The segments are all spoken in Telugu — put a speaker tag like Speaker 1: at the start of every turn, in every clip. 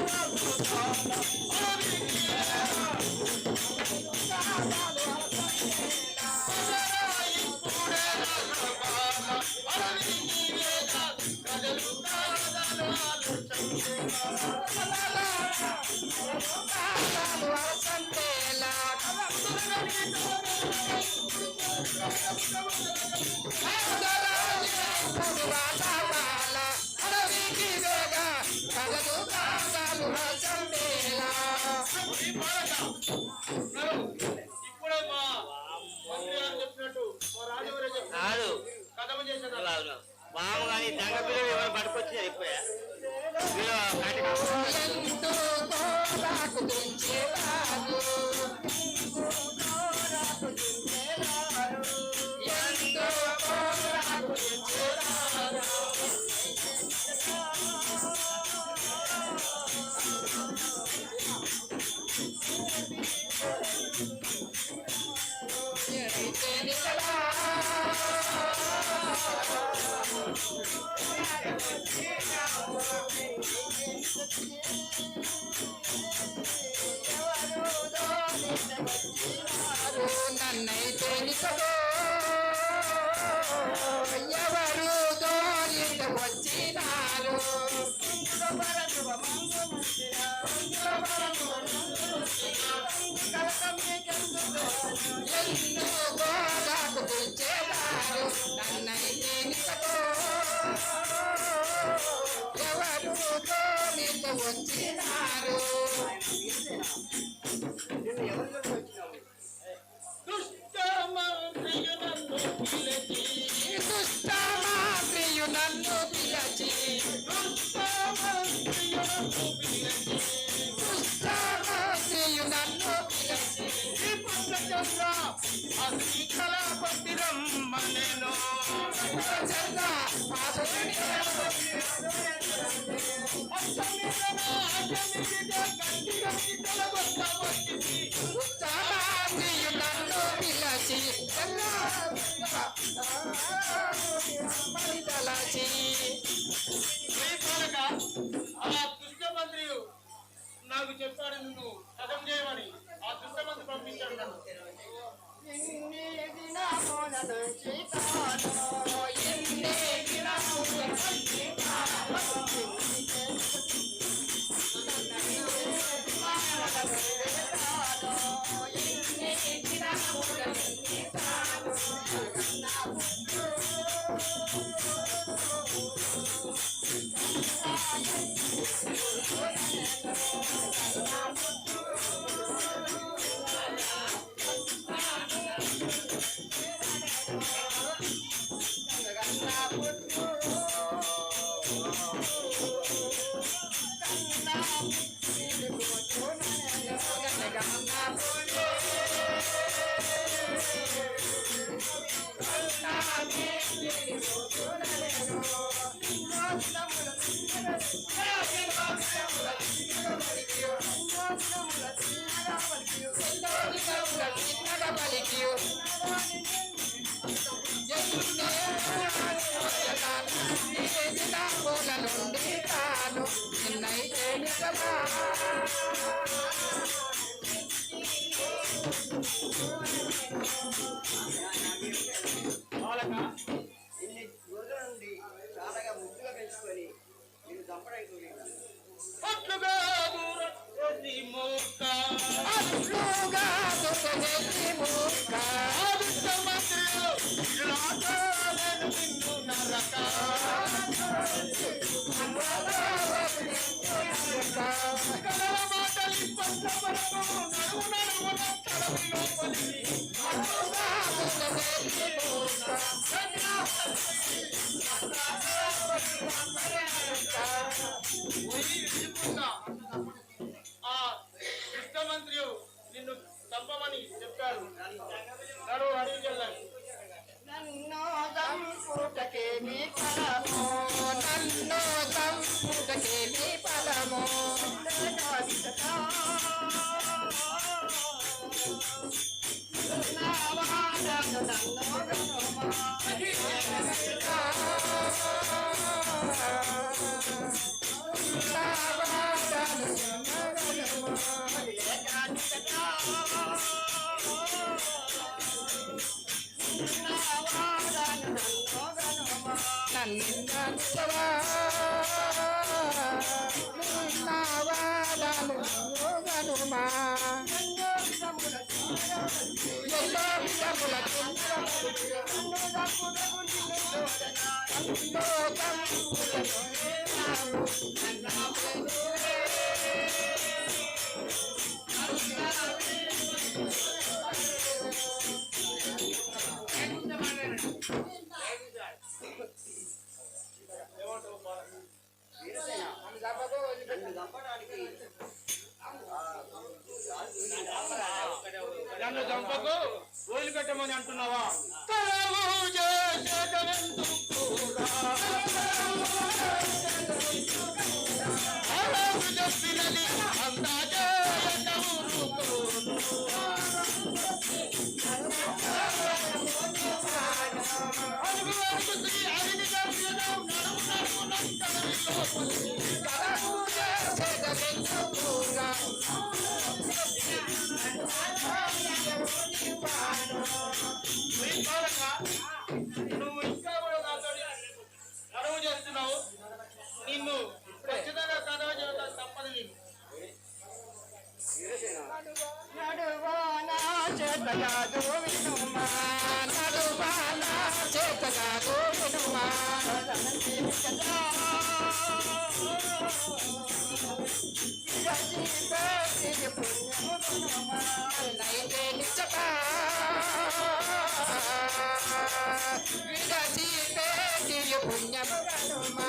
Speaker 1: ఇప్పుడే Baba
Speaker 2: చంద్ర నుండి తాను నిన్నైతే నిజమా చంపుటకే మీ
Speaker 1: తప్పుల కుండ కుండ తప్పుల కుండ
Speaker 3: కట్టమని
Speaker 2: అంటున్నావా? చేతగా వినుమా నడువాల చేతగా వినుమా నైతే నిచ్చటా విడచి పుణ్యము గనుమా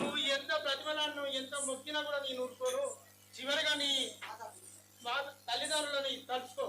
Speaker 1: నువ్వు ఎంత ప్రతిఫలాన్ని ఎంత మొక్కినా కూడా నేను ఊరుకోను చివరిగా నీ తల్లిదండ్రులని తలుచుకో.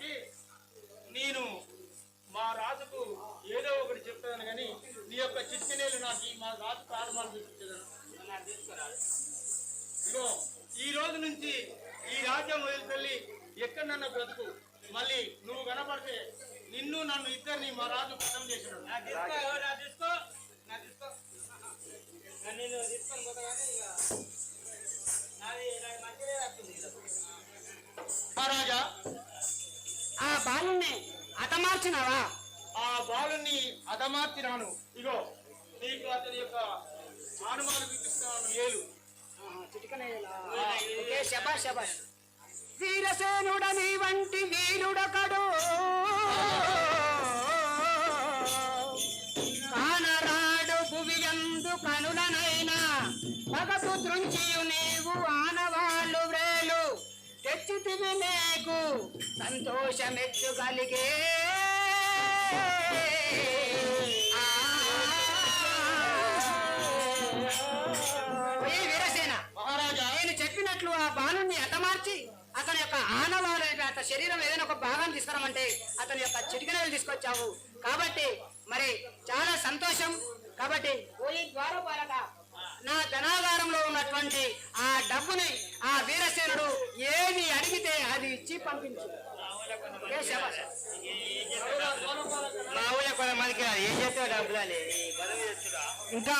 Speaker 1: కాబట్టి నేను మా రాజుకు ఏదో ఒకటి చెప్తాను కానీ నీ యొక్క చిట్టినేలు నాకు ఈ మా రాజు ప్రారంభాలు చూపించదను ఇగో ఈ రోజు నుంచి ఈ రాజ్యం వదిలిపెళ్ళి ఎక్కడన్నా బ్రతుకు? మళ్ళీ నువ్వు కనపడితే నిన్ను నన్ను ఇద్దరిని మా రాజు పట్టం చేసినాడు
Speaker 4: తీసుకో నేను తీసుకొని ఇక నాది మంచిదే
Speaker 1: మహారాజా
Speaker 5: ఆ బాలుని హతమార్చినావా?
Speaker 1: ఆ బాలుని అదమార్చినాను ఇగో నీకు అతని యొక్క ఆనుమాలు చూపిస్తున్నాను ఏలు.
Speaker 5: ఓకే శబాష్ శబాష్ వీరసేనుడని వంటి వీరుడొకడు కానరాడు భువియందు కనులనైనా పగకు దృంచియు నీవు ఆనవాళ్ళు వ్రేలు. తెచ్చితివి నీకు. సంతోషమెచ్చు కలిగే ఓయ్ వీరసేన నేను చెప్పినట్లు ఆ బాలుని హతమార్చి అతని యొక్క ఆనవాళ్ళ అతని శరీరం ఏదైనా ఒక భాగం తీసుకురామంటే అతని యొక్క చిటికనలు తీసుకొచ్చావు. కాబట్టి మరి చాలా సంతోషం. కాబట్టి పోయి ద్వారపాలక నా ధనాగారంలో ఉన్నటువంటి ఆ డబ్బుని ఆ వీరసేనుడు ఏది అడిగితే అది ఇచ్చి పంపించు. ఏ శభాష్.
Speaker 4: మా ఊళ్ళో కొంతమందికి ఏం చేస్తావు డబ్బులు
Speaker 5: ఇంకా